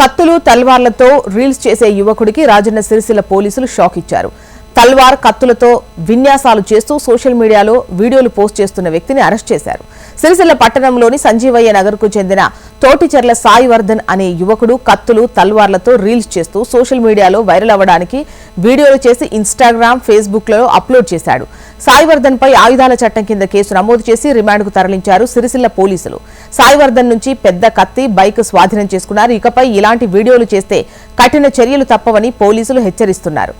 కత్తులు తల్వార్లతో రీల్స్ చేసే యువకుడికి రాజన్న సిరిసిల్ల పోలీసులు షాక్ ఇచ్చారు. తల్వార్ కత్తులతో విన్యాసాలు చేస్తూ సోషల్ మీడియాలో వీడియోలు పోస్ట్ చేస్తున్న వ్యక్తిని అరెస్ట్ చేశారు. సిరిసిల్ల పట్టణంలోని సంజీవయ్య నగర్కు చెందిన తోటిచెర్ల సాయివర్ధన్ అనే యువకుడు కత్తులు తల్వార్లతో రీల్స్ చేస్తూ సోషల్ మీడియాలో వైరల్ అవ్వడానికి వీడియోలు చేసి ఇన్స్టాగ్రామ్ ఫేస్బుక్లలో అప్లోడ్ చేశాడు. సాయివర్ధన్ పై ఆయుధాల చట్టం కింద కేసు నమోదు చేసి రిమాండ్కు తరలించారు సిరిసిల్ల పోలీసులు. సాయివర్ధన్ నుంచి పెద్ద కత్తి బైక్ స్వాధీనం చేసుకున్నారు. ఇకపై ఇలాంటి వీడియోలు చేస్తే కఠిన చర్యలు తప్పవని పోలీసులు హెచ్చరిస్తున్నారు.